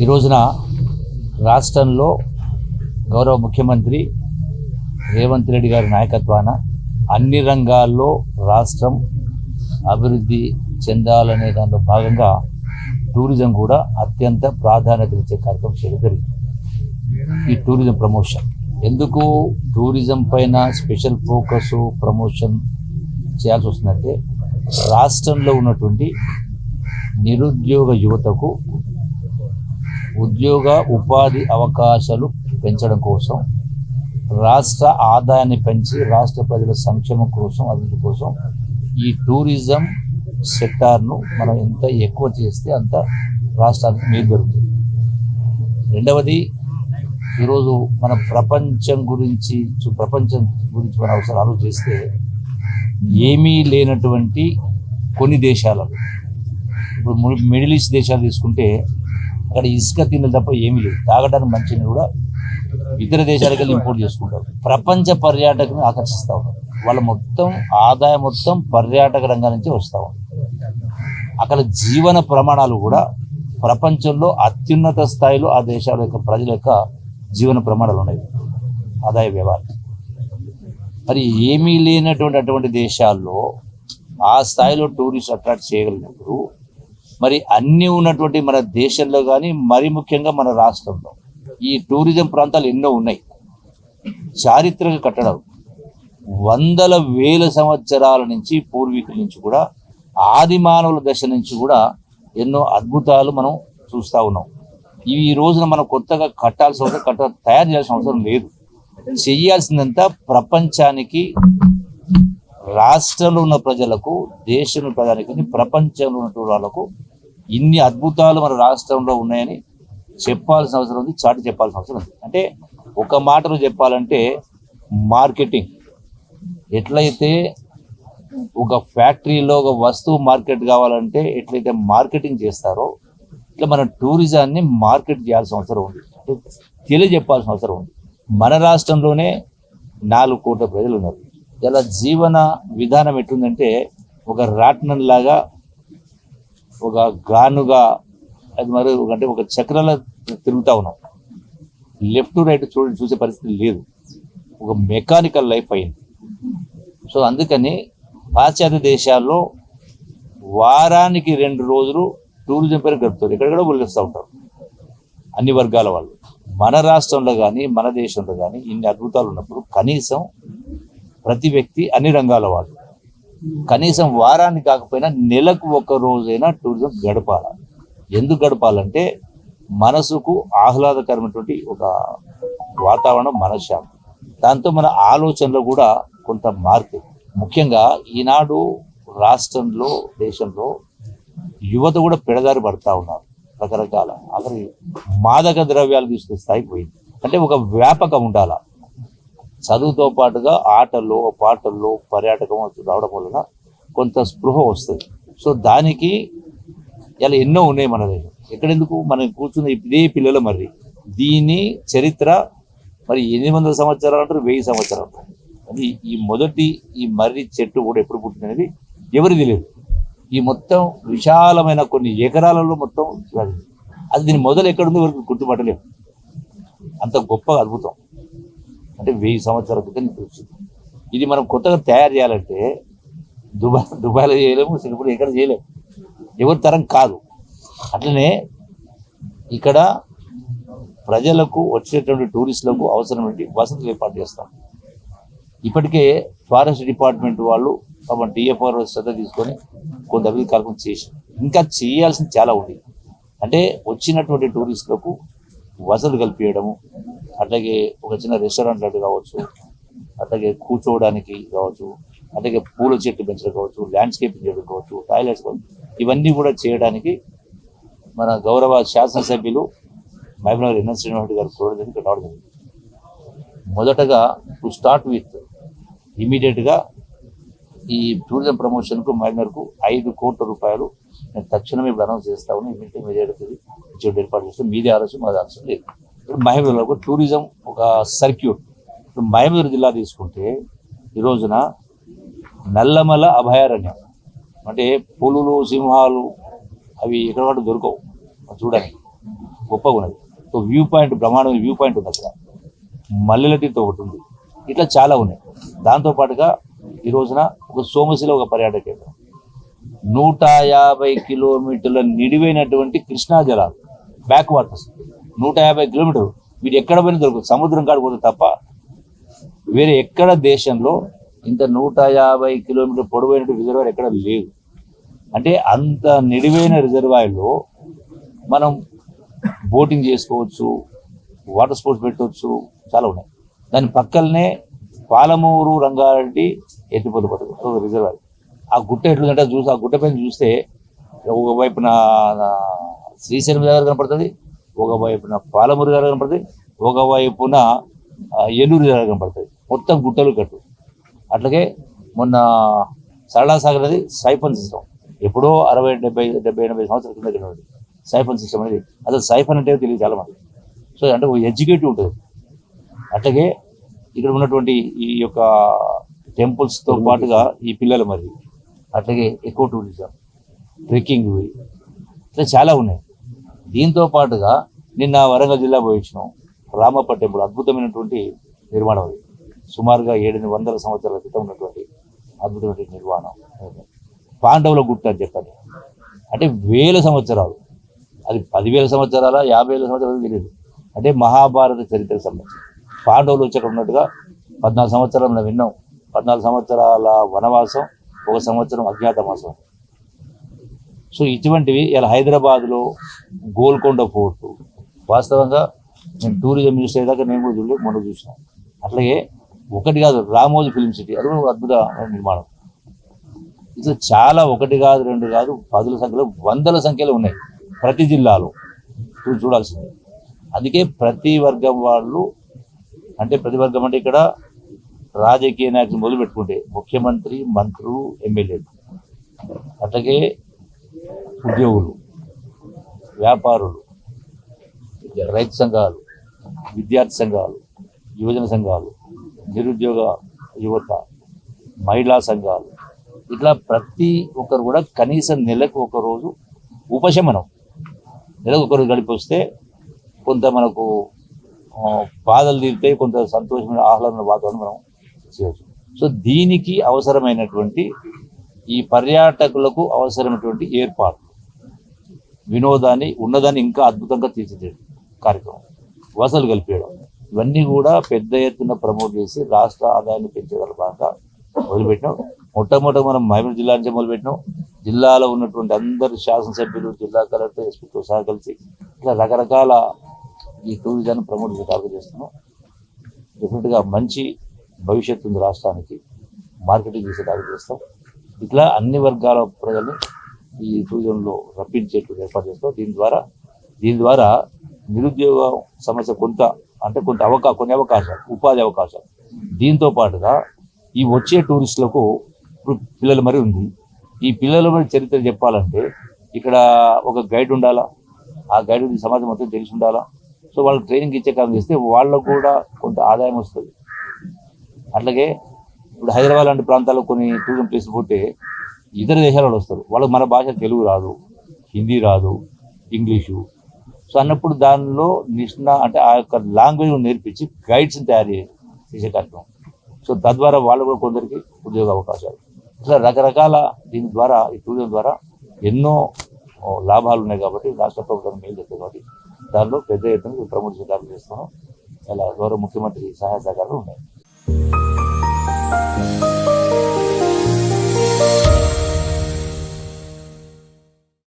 ఈ రోజున రాష్ట్రంలో గౌరవ ముఖ్యమంత్రి రేవంత్ రెడ్డి గారి నాయకత్వాన అన్ని రంగాల్లో రాష్ట్రం అభివృద్ధి చెందాలనే దానిలో భాగంగా టూరిజం కూడా అత్యంత ప్రాధాన్యత ఇచ్చే కార్యక్రమం చేయడం జరిగింది. ఈ టూరిజం ప్రమోషన్. ఎందుకు టూరిజం పైన స్పెషల్ ఫోకస్ ప్రమోషన్ చేయాల్సి వస్తుందంటే రాష్ట్రంలో ఉన్నటువంటి నిరుద్యోగ యువతకు ఉద్యోగ ఉపాధి అవకాశాలు పెంచడం కోసం రాష్ట్ర ఆదాయాన్ని పెంచి రాష్ట్ర ప్రజల సంక్షేమం కోసం అభివృద్ధి కోసం ఈ టూరిజం సెక్టార్ను మనం ఎంత ఎక్కువ చేస్తే అంత రాష్ట్రానికి మేలు జరుగుతుంది. రెండవది ఈరోజు మన ప్రపంచం గురించి ప్రపంచం గురించి మన అవసరాలు ఆలోచిస్తే ఏమీ లేనటువంటి కొన్ని దేశాలలో ఇప్పుడు మిడిల్ ఈస్ట్ దేశాలు తీసుకుంటే అక్కడ ఇసుక తిన్నది తప్ప ఏమీ లేవు తాగడానికి మంచిని కూడా ఇతర దేశాలకు వెళ్ళి ఇంపోర్ట్ చేసుకుంటారు. ప్రపంచ పర్యాటకుని ఆకర్షిస్తూ ఉంటారు. వాళ్ళ మొత్తం ఆదాయం మొత్తం పర్యాటక రంగం నుంచి వస్తూ ఉంటారు. అక్కడ జీవన ప్రమాణాలు కూడా ప్రపంచంలో అత్యున్నత స్థాయిలో ఆ దేశాల యొక్క ప్రజల యొక్క జీవన ప్రమాణాలు ఉన్నాయి. ఆదాయ వ్యవహారం. మరి ఏమీ లేనటువంటి అటువంటి దేశాల్లో ఆ స్థాయిలో టూరిస్ట్ అట్రాక్ట్ చేయగలిగినప్పుడు మరి అన్నీ ఉన్నటువంటి మన దేశంలో కానీ మరి ముఖ్యంగా మన రాష్ట్రంలో. ఈ టూరిజం ప్రాంతాలు ఎన్నో ఉన్నాయి. చారిత్రక కట్టడం వందల వేల సంవత్సరాల నుంచి పూర్వీకుల నుంచి కూడా ఆదిమానవుల దశ నుంచి కూడా ఎన్నో అద్భుతాలు మనం చూస్తూ ఉన్నాం. ఇవి ఈ రోజున మనం కొత్తగా కట్టాల్సిన అవసరం కట్ట తయారు చేయాల్సిన అవసరం లేదు. చెయ్యాల్సిందంతా ప్రపంచానికి రాష్ట్రంలో ఉన్న ప్రజలకు దేశంలో ప్రజానికి ప్రపంచంలో ఉన్నటువంటి వాళ్ళకు ఇన్ని అద్భుతాలు మన రాష్ట్రంలో ఉన్నాయని చెప్పాల్సిన అవసరం ఉంది చాటి చెప్పాల్సిన అవసరం ఉంది. అంటే ఒక మాటలో చెప్పాలంటే మార్కెటింగ్. ఎట్లయితే ఒక ఫ్యాక్టరీలో ఒక వస్తువు మార్కెట్ కావాలంటే ఎట్లయితే మార్కెటింగ్ చేస్తారో ఇట్లా మన టూరిజాన్ని మార్కెట్ చేయాల్సిన అవసరం ఉంది. అంటే తెలియజెప్పాల్సిన అవసరం ఉంది. మన రాష్ట్రంలోనే నాలుగు కోట్ల ప్రజలు ఉన్నారు. ఇలా జీవన విధానం ఎట్లుందంటే ఒక రాట్నం లాగా ఒక గానుగా అది మరి అంటే ఒక చక్రాల తిరుగుతూ ఉన్నాం. లెఫ్ట్ రైట్ చూడ చూసే పరిస్థితి లేదు. ఒక మెకానికల్ లైఫ్ అయింది. సో అందుకని పాశ్చాత్య దేశాల్లో వారానికి రెండు రోజులు టూరిజం పేరు గడుపుతారు. ఎక్కడెక్కడ వెళ్ళిస్తూ ఉంటారు. అన్ని వర్గాల వాళ్ళు. మన రాష్ట్రంలో కానీ మన దేశంలో కానీ ఇన్ని అద్భుతాలు ఉన్నప్పుడు కనీసం ప్రతి వ్యక్తి అన్ని రంగాల వాళ్ళు. కనీసం వారానికి కాకపోయినా నెలకు ఒక రోజైనా టూరిజం గడపాల. ఎందుకు గడపాలంటే మనసుకు ఆహ్లాదకరమైనటువంటి ఒక వాతావరణం మనశ్శాంతి దాంతో మన ఆలోచనలో కూడా కొంత మార్పు. ముఖ్యంగా ఈనాడు రాష్ట్రంలో దేశంలో యువత కూడా పెడదారి పడతా ఉన్నారు. రకరకాల అక్కడ మాదక ద్రవ్యాలు తీసుకునే స్థాయికి పోయింది అంటే ఒక వ్యాపకం ఉండాలా. చదువుతో పాటుగా ఆటల్లో పాటల్లో పర్యాటకం రావడం వలన కొంత స్పృహ వస్తుంది. సో దానికి ఇలా ఎన్నో ఉన్నాయి మన దగ్గర ఎక్కడెందుకు? మనం కూర్చున్న ఇదే పిల్లల మరి. దీని చరిత్ర మరి ఎనిమిది వందల సంవత్సరాలు అంటారు వెయ్యి సంవత్సరాలు అది ఈ మొదటి ఈ మర్రి చెట్టు కూడా ఎప్పుడు పుట్టినది ఎవరికి తెలియదు. ఈ మొత్తం విశాలమైన కొన్ని ఎకరాలలో మొత్తం అది. దీని మొదలు ఎక్కడుందో వరకు గుర్తుపట్టలేము. అంత గొప్ప అద్భుతం. అంటే వెయ్యి సంవత్సరాల క్రితం వచ్చింది ఇది మనం కొత్తగా తయారు చేయాలంటే దుబాయ్ దుబాయ్లో చేయలేము సింగపూర్ ఎక్కడ చేయలేము. ఎవరి తరం కాదు. అట్లనే ఇక్కడ ప్రజలకు వచ్చేటువంటి టూరిస్టులకు అవసరమైన వసతులు ఏర్పాటు చేస్తాం. ఇప్పటికే ఫారెస్ట్ డిపార్ట్మెంట్ వాళ్ళు పాపం డిఎఫ్ఆర్ శ్రద్ధ తీసుకొని కొంత అభివృద్ధి కార్యక్రమం చేసి ఇంకా చేయాల్సింది చాలా ఉంది. అంటే వచ్చినటువంటి టూరిస్టులకు వసతులు కల్పించడము అట్లాగే ఒక చిన్న రెస్టారెంట్ లాంటి కావచ్చు అట్లాగే కూర్చోవడానికి కావచ్చు అట్లాగే పూల చెట్లు పెంచడం కావచ్చు ల్యాండ్స్కేపింగ్ చేయడం కావచ్చు టాయిలెట్స్ కావచ్చు ఇవన్నీ కూడా చేయడానికి మన గౌరవ శాసనసభ్యులు మహబూబ్నగర్ ఎన్ఎస్ శ్రీనివాస్ గారు చూడడం ఇక్కడ రావడం జరిగింది. మొదటగా టు స్టార్ట్ విత్ ఇమీడియట్గా ఈ టూరిజం ప్రమోషన్కు మహబూబ్నగర్కు ఐదు కోట్ల రూపాయలు నేను తక్షణమే ఇప్పుడు అనౌన్స్ చేస్తా ఉన్నాను ఇమీడియట్ ఇమీడియట్ ఏర్పాటు చేస్తాం మీది ఆలోచన మాది ఆలోచన లేదు. ఇప్పుడు మహబూబ్నగర్కు టూరిజం ఒక సర్క్యూట్ ఇప్పుడు మహబూబ్ జిల్లా తీసుకుంటే ఈ రోజున నల్లమల అభయారణ్యం. అంటే పులులు సింహాలు అవి ఎక్కడ వాటి దొరకవు. చూడడానికి గొప్పగా ఉన్నది. సో వ్యూ పాయింట్ బ్రహ్మాండమైన వ్యూ పాయింట్ ఉంది అక్కడ. మల్లెలటితో ఒకటి ఉంది. ఇట్లా చాలా ఉన్నాయి. దాంతో పాటుగా ఈ రోజున ఒక సోమశిల ఒక పర్యాటక కేంద్రం. నూట యాభై కిలోమీటర్ల నిడివైనటువంటి కృష్ణా జలాలు బ్యాక్ వాటర్స్ నూట యాభై కిలోమీటర్లు. వీటి ఎక్కడ పోయినా దొరకదు సముద్రం కాడ తప్ప వేరే ఎక్కడ దేశంలో ఇంత నూట యాభై కిలోమీటర్ పొడవైన రిజర్వాయర్ ఎక్కడ లేదు. అంటే అంత నిడివైన రిజర్వాయర్లో మనం బోటింగ్ చేసుకోవచ్చు వాటర్ స్పోర్ట్స్ పెట్టవచ్చు చాలా ఉన్నాయి. దాని పక్కనే పాలమూరు రంగారెడ్డి ఎత్తిపోతు పథకం రిజర్వాయర్. ఆ గుట్ట ఎట్లుందంటే చూసి ఆ గుట్ట పైన చూస్తే ఒకవైపున శ్రీశైలం దగ్గర కనపడుతుంది ఒక వైపున పాలమూరు దగ్గర కనపడుతుంది ఒకవైపున ఏలూరు దగ్గర కనపడుతుంది. మొత్తం గుట్టలు కట్టు. అట్లాగే మొన్న సరళాసాగర్ అనేది సైఫన్ సిస్టమ్ ఎప్పుడో అరవై డెబ్బై డెబ్బై ఎనభై సంవత్సరాల కింద ఉన్నది సైఫన్ సిస్టమ్ అనేది. అసలు సైఫన్ అంటే తెలియదు చాలా మంది. సో అంటే ఎడ్యుకేటివ్ ఉంటుంది. అట్లాగే ఇక్కడ ఉన్నటువంటి ఈ యొక్క టెంపుల్స్తో పాటుగా ఈ పిల్లలు మరి అట్లాగే ఎక్కువ టూరిజం ట్రెక్కింగ్ ఇట్లా చాలా ఉన్నాయి. దీంతో పాటుగా నిన్న వరంగల్ జిల్లా పోయించినాం రామప్ప టెంపుల్ అద్భుతమైనటువంటి నిర్మాణం అది సుమారుగా ఏడు వందల సంవత్సరాల క్రితం ఉన్నటువంటి అద్భుతమైన నిర్మాణం. పాండవుల గుట్ట అని చెప్పాలి అంటే వేల సంవత్సరాలు. అది పదివేల సంవత్సరాల యాభై వేల సంవత్సరాలు తెలియదు. అంటే మహాభారత చరిత్రకు సంబంధించి. పాండవులు వచ్చాక ఉన్నట్టుగా పద్నాలుగు సంవత్సరాలు మనం విన్నాం. పద్నాలుగు సంవత్సరాల వనవాసం ఒక సంవత్సరం అజ్ఞాతవాసం సో ఇటువంటివి ఇలా హైదరాబాద్లో గోల్కొండ ఫోర్టు. వాస్తవంగా నేను టూరిజం మినిస్టర్ దాకా నేను కూడా చూడలేదు మొన్న చూసినాను అట్లాగే ఒకటి కాదు రామోజీ ఫిల్మ్ సిటీ. అది కూడా అద్భుత నిర్మాణం. ఇట్లా చాలా ఒకటి కాదు రెండు కాదు పదుల సంఖ్యలో వందల సంఖ్యలో ఉన్నాయి ప్రతి జిల్లాలో. చూడాల్సిందే. అందుకే ప్రతి వర్గం వాళ్ళు అంటే ప్రతి వర్గం అంటే ఇక్కడ రాజకీయ నాయకులు మొదలు పెట్టుకుంటే ముఖ్యమంత్రి మంత్రులు ఎమ్మెల్యేలు. అట్లాగే ఉద్యోగులు వ్యాపారులు రైతు సంఘాలు విద్యార్థి సంఘాలు యువజన సంఘాలు నిరుద్యోగ యువత మహిళా సంఘాలు. ఇట్లా ప్రతి ఒక్కరు కూడా కనీసం నెలకు ఒకరోజు ఉపశమనం. నెలకు ఒకరోజు గడిపి వస్తే కొంత మనకు బాధలు తీరితే కొంత సంతోషమైన ఆహ్లాదమైన వాతావరణం మనం చేయవచ్చు సో దీనికి అవసరమైనటువంటి ఈ పర్యాటకులకు అవసరమైనటువంటి ఏర్పాట్లు వినోదాన్ని ఉన్నదాన్ని ఇంకా అద్భుతంగా తీర్చిదిద్దే కార్యక్రమం. వసలు కల్పించడం ఇవన్నీ కూడా పెద్ద ఎత్తున ప్రమోట్ చేసి రాష్ట్ర ఆదాయాన్ని పెంచగల బాగా మొదలుపెట్టినాం. మొట్టమొదటి మనం మహబూబ్ జిల్లా నుంచి మొదలుపెట్టినాం. జిల్లాలో ఉన్నటువంటి అందరు శాసనసభ్యులు జిల్లా కలెక్టర్ ఎస్పీతో సహా కలిసి ఇట్లా రకరకాల ఈ టూరిజాన్ని ప్రమోట్ చేసే చేస్తున్నాం. డెఫినెట్గా మంచి భవిష్యత్తు ఉంది రాష్ట్రానికి మార్కెటింగ్ చేసే దాడి చేస్తాం. ఇట్లా అన్ని వర్గాల ప్రజల్ని ఈ టూరిజంలో రప్పించేట్టు ఏర్పాటు చేస్తాం. దీని ద్వారా దీని ద్వారా నిరుద్యోగ సమస్య కొంత అంటే కొంత అవకా కొన్ని అవకాశాలు ఉపాధి అవకాశాలు. దీంతో పాటుగా ఈ వచ్చే టూరిస్టులకు ఇప్పుడు పిల్లలు మరి ఉంది. ఈ పిల్లల మరి చరిత్ర చెప్పాలంటే ఇక్కడ ఒక గైడ్ ఉండాలా? ఆ గైడ్ సమాజం మొత్తం తెలిసి ఉండాలా? సో వాళ్ళకి ట్రైనింగ్ ఇచ్చే కాలం చేస్తే వాళ్ళకు కూడా కొంత ఆదాయం వస్తుంది. అట్లాగే ఇప్పుడు హైదరాబాద్ లాంటి ప్రాంతాల్లో కొన్ని టూరిజం ప్లేస్ పోతే ఇతర దేశాల వాళ్ళు వస్తారు. వాళ్ళకి మన భాష తెలుగు రాదు హిందీ రాదు ఇంగ్లీషు. సో అన్నప్పుడు దానిలో నిష్ణ అంటే ఆ యొక్క లాంగ్వేజ్ నేర్పించి గైడ్స్ని తయారు చేసి చేసే కార్యక్రమం. సో తద్వారా వాళ్ళు కూడా కొందరికి ఉద్యోగ అవకాశాలు. ఇట్లా రకరకాల దీని ద్వారా ఈ టూరిజం ద్వారా ఎన్నో లాభాలు ఉన్నాయి కాబట్టి రాష్ట్ర ప్రభుత్వం మేలు చేస్తుంది కాబట్టి దానిలో పెద్ద ఎత్తున ప్రమోట్ చేసే కార్యక్రమం చేస్తున్నాం. ఇలా గౌరవ ముఖ్యమంత్రి సహాయ సహకారాలు ఉన్నాయి.